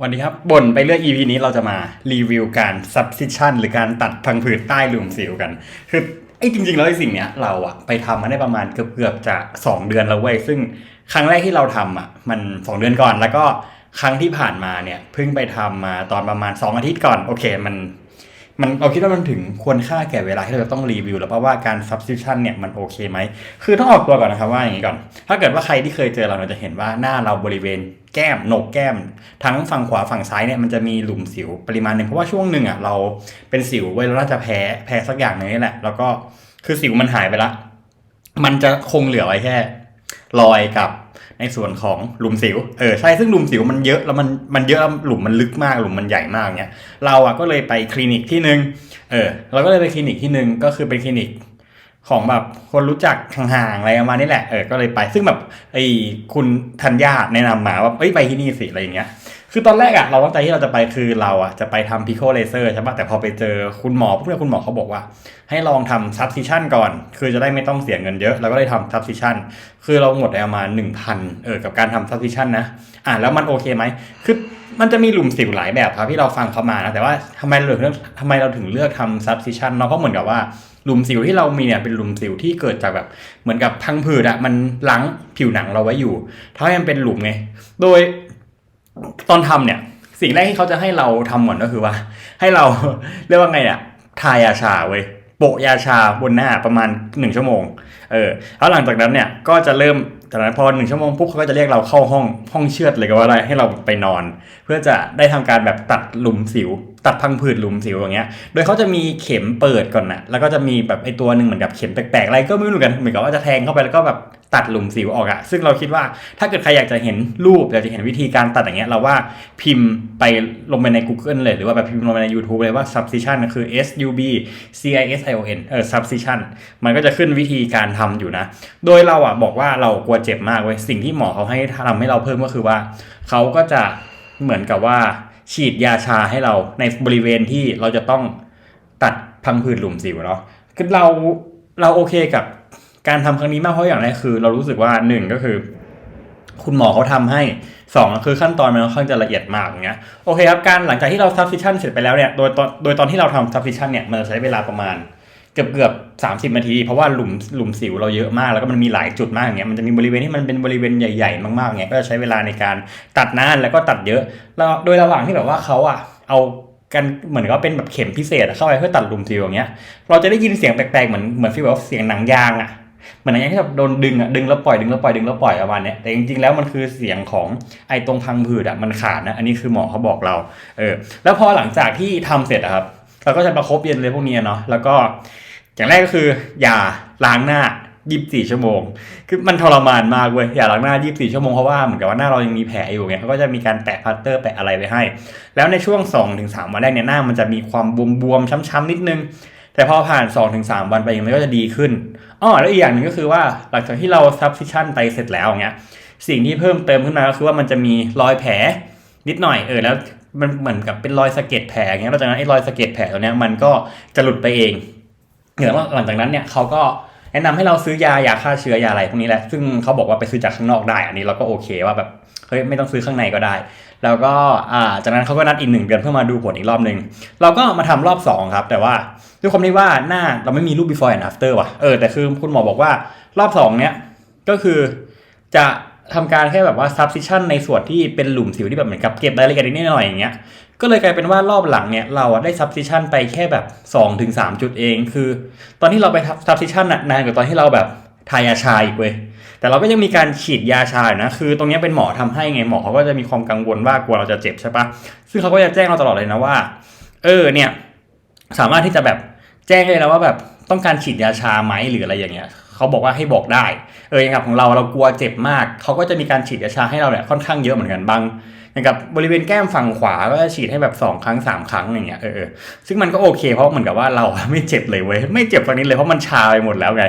วันนี้ครับบ่นไปเรื่อง EP นี้เราจะมารีวิวการ substitution หรือการตัดพังผืดใต้หลุมสิวกัน คือไอ้จริง ๆ แล้วไอ้สิ่งเนี้ยเราอะไปทำมาได้ประมาณเกือบๆจะ 2 เดือนแล้วเว้ย ซึ่งครั้งแรกที่เราทำอะมัน 2 เดือนก่อนแล้วก็ครั้งที่ผ่านมาเนี่ยเพิ่งไปทำมาตอนประมาณ 2 อาทิตย์ก่อน โอเค มัน มันเราคิดว่ามันถึงควรค่าแก่เวลาที่เราจะต้องรีวิว แล้วเพราะว่าการ substitution เนี่ยมันโอเคไหม คือต้องออกตัวก่อนนะครับว่าอย่างนี้ก่อน ถ้าเกิดว่าใครที่เคยเจอเราเราจะเห็นว่าหน้าเราบริเวณแก้มโหนกแก้ม ทั้งฝั่งขวาฝั่งซ้ายเนี่ยมันจะมีหลุมสิวปริมาณหนึ่งเพราะว่าช่วงหนึ่งอะเราเป็นสิวเว้เราน่าจะแพ้แพ้สักอย่างนึงนี่แหละ แล้วก็คือสิวมันหายไปละ มันจะคงเหลือไว้แค่รอยกับ ในส่วนของหลุมสิว เออใช่ซึ่งหลุมสิวมันเยอะแล้วมันมันเยอะหลุมมันลึกมากหลุมมันใหญ่มากเนี้ยเราอะก็เลยไปคลินิกที่หนึ่งเออเราก็เลยไปคลินิกที่หนึ่งก็คือเป็นคลินิกของแบบคนรู้จักห่างๆอะไรประมาณนี้แหละเออก็เลยไปซึ่งแบบไอ้คุณธัญญาแนะนำมาว่าเอ้ยไปที่นี่สิอะไรอย่างเงี้ย คือตอนแรกอะเราตั้งใจที่เราจะไปคือเราอะจะไปทำพิโคเลเซอร์ใช่ปะแต่พอไปเจอคุณหมอพวกนี้คุณหมอเขาบอกว่า ให้ลองทำซับซิชันก่อน คือจะได้ไม่ต้องเสียเงินเยอะเราก็เลยทำซับซิชันคือเราหมดไปประมาณหนึ่งพันเออกับการทำซับซิชันนะอ่าแล้วมันโอเคไหมคือมันจะมีหลุมสิวหลายแบบครับที่เราฟังเขามานะแต่ว่าทำไมเราถึงเลือกทำไมเราถึงเลือกทำซับซิชันเนาะเพราะเหมือนกับว่าหลุมสิวที่เรามีเนี่ยเป็นหลุมสิวที่เกิดจากแบบเหมือนกับพังผืดอะมันล้างผิวหนังเราไว้อยู่ถ้ามันเป็นหลุมไง โดย ตอนทำเนี่ย สิ่งแรกที่เขาจะให้เราทำก่อนก็คือว่า ให้เราเรียกว่าไงเนี่ยทายาชาเว้ยโปะยาชาบนหน้าประมาณหนึ่งชั่วโมง เออ แล้วหลังจากนั้นเนี่ยก็จะเริ่มจากนั้นพอหนึ่งชั่วโมงปุ๊บเขาก็จะเรียกเราเข้าห้องห้องเชือดเลยก็ว่าได้ให้เราไปนอน เพื่อจะได้ทำการแบบตัดหลุมสิว ตัดพังผืดหลุมสิวอย่างเงี้ย โดยเขาจะมีเข็มเปิดก่อนนะแล้วก็จะมีแบบไอตัวหนึ่งเหมือนกับเข็มแปลกๆอะไรก็ไม่รู้กัน เหมือนกับว่าจะแทงเข้าไปแล้วก็แบบตัดหลุมสิวออกอะซึ่งเราคิดว่าถ้าเกิดใครอยากจะเห็นรูปอยากจะเห็นวิธีการตัดอย่างเงี้ยเราว่าพิมพ์ไปลงไปใน Google เลย หรือว่าแบบพิมพ์ลงไปใน YouTube เลยว่า subcision ก็คือ S U B C I S I O N เออ subcision มันก็จะขึ้นวิธีการทำอยู่นะ โดยเราอะบอกว่าเรากลัวเจ็บมากเว้ยสิ่งที่หมอเขาให้ทำให้เราเพิ่มก็คือว่าเขาก็จะเหมือนกับว่า ฉีดยาชาให้เราในบริเวณที่เราจะต้องตัดพังผืดหลุมสิวเนาะคือเราเราโอเคกับการทำครั้งนี้มากเพราะอย่างแรกคือ เรารู้สึกว่าหนึ่งก็คือ คุณหมอเขาทำให้สองคือขั้นตอนมันค่อนข้างจะละเอียดมากอย่างเงี้ยโอเคครับการหลังจากที่เราซับซิชันเสร็จไปแล้วเนี่ยโดยตอนโดยตอนที่เราทำซับซิชันเนี่ยมันจะใช้เวลาประมาณ เกือบเกือบสามสิบนาที เพราะว่าหลุมหลุมสิวเราเยอะมาก แล้วก็มันมีหลายจุดมากอย่างเงี้ยมันจะมีบริเวณที่มันเป็นบริเวณใหญ่ๆ มากๆเงี้ยก็จะใช้เวลาในการตัดนานแล้วก็ตัดเยอะแล้วโดยระหว่างที่แบบว่าเขาอะเอากันเหมือนกับเป็นแบบเข็มพิเศษเข้าไปเพื่อตัดหลุมสิวอย่างเงี้ย เราจะได้ยินเสียงแปลกๆเหมือนเหมือนฟีลแบบเสียงหนังยางอะเหมือนหนังยางที่แบบโดนดึงอะดึงแล้วปล่อยดึงแล้วปล่อยดึงแล้วปล่อยประมาณเนี้ยแต่จริงๆแล้วมันคือเสียงของไอ้ตรงพังผืดอะมันขาดนะอันนี้คือหมอเขาบอกเราเออแล้วพอหลังจากที่ทำเสร็จอะครับ เราก็จะประคบเย็นเลยพวกนี้เนาะแล้วก็อย่างแรกก็คือ อย่าล้างหน้า 24 ชั่วโมง คือมันทรมานมากเว้ยอย่าล้างหน้า 24 ชั่วโมงเพราะว่าเหมือนกับว่าหน้าเรายังมีแผลอยู่ไงเขาก็จะมีการแตะพัตเตอร์แปะอะไรไว้ให้ แล้วในช่วง 2-3 วันแรกเนี่ยหน้ามันจะมีความบวมๆช้ำๆนิดนึง แต่พอผ่าน 2-3 วันไปมันก็จะดีขึ้นอ้อแล้วอีกอย่างหนึ่งก็คือว่าหลังจากที่เรา substitution ไปเสร็จแล้วอย่างเงี้ยสิ่งที่เพิ่มเติมขึ้นมาก็คือว่ามันจะมีรอยแผลนิดหน่อยเออแล้ว มันเหมือนกับเป็นรอยสะเก็ดแผลอย่างเงี้ยแล้วจากนั้นไอ้รอยสะเก็ดแผลตัวเนี้ยมันก็จะหลุดไปเองเหนือว่าหลังจากนั้นเนี่ยเขาก็แนะนำให้เราซื้อยายาฆ่าเชื้อยาอะไรพวกนี้แหละ ซึ่งเขาบอกว่าไปซื้อจากข้างนอกได้ อันนี้เราก็โอเคว่าแบบเฮ้ยไม่ต้องซื้อข้างในก็ได้ แล้วก็อ่าจากนั้นเขาก็นัดอีกหนึ่งเดือนเพื่อมาดูผลอีกรอบหนึ่งเราก็มาทำรอบสองครับ แต่ว่าด้วยความที่ว่าหน้าเราไม่มีรูป before and after ว่ะเออแต่คือคุณหมอบอกว่ารอบสองเนี้ยก็คือจะ ทำการแค่แบบว่า substitution ในส่วนที่เป็นหลุมสิวที่แบบเหมือนกับเก็บรายละเอียดนิดหน่อยอย่างเงี้ยก็เลยกลายเป็นว่ารอบหลังเนี่ยเราได้ substitution ไปแค่แบบ2-3ถึงจุดเอง คือ ตอนที่เราไป substitution น่ะนานกว่าตอนที่เราแบบทายาชาอีกเว้ยแต่เราก็ยังมีการฉีดยาชาอยู่นะ คือตรงนี้เป็นหมอทำให้ไงหมอเขาก็จะมีความกังวลว่ากลัวเราจะเจ็บใช่ปะซึ่งเขาก็จะแจ้งเราตลอดเลยนะว่า เออเนี่ย สามารถที่จะแบบแจ้งเลยนะว่าแบบต้องการฉีดยาชาไหมหรืออะไรอย่างเงี้ย เขาบอกว่าให้บอกได้ เอออย่างกับของเราเรากลัวเจ็บมาก เขาก็จะมีการฉีดยาชาให้เราเนี่ยค่อนข้างเยอะเหมือนกันบางอย่างกับบริเวณแก้มฝั่งขวาก็จะฉีดให้แบบ2ครั้ง3ครั้งอย่างเงี้ยเออซึ่งมันก็โอเคเพราะเหมือนกับว่าเราไม่เจ็บเลยเว้ยไม่เจ็บตรงนี้เลยเพราะมันชาไปหมดแล้วไง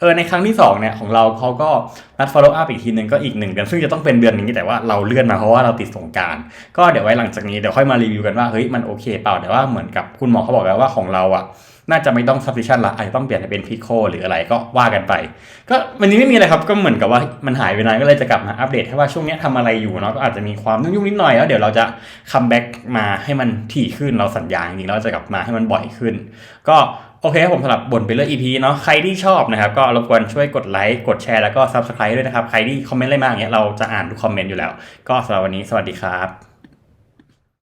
เออในครั้งที่2เนี่ยของเราเขาก็นัด follow up อีกทีนึงก็อีกหนึ่งเดือนซึ่งจะต้องเป็นเดือนนี้แต่ว่าเราเลื่อนมาเพราะว่าเราติดสงการก็เดี๋ยวไว้หลังจากนี้เดี๋ยวค่อยมารีวิวกันว่าเฮ้ยมันโอเคเปล่าแต่ว่าเหมือนกับคุณหมอเขาบอกแล้วว่าของเราอะ น่าจะไม่ต้อง subscription ละอาจจะต้องเปลี่ยนเป็น Pico หรืออะไรก็ว่ากันไป ก็วันนี้ไม่มีอะไรครับก็เหมือนกับว่ามันหายไปนานก็เลยจะกลับมาอัปเดตให้ว่าช่วงนี้ยทำอะไรอยู่เนาะก็อาจจะมีความยุ่งๆนิดหน่อยแล้วเดี๋ยวเราจะคัมแบ็กมาให้มันถี่ขึ้นเราสัญญาจริงๆเราจะกลับมาให้มันบ่อยขึ้น ก็โอเคครับผมสำหรับบนไปเรื่อง EP เนาะใครที่ชอบนะครับก็รบกวนช่วยกดไลค์กดแชร์แล้วก็ Subscribe ด้วยนะครับ ใครที่คอมเมนต์อะไรมาอย่างเงี้ยเราจะอ่านทุกคอมเมนต์อยู่แล้ว ก็สำหรับวันนี้สวัสดีครับ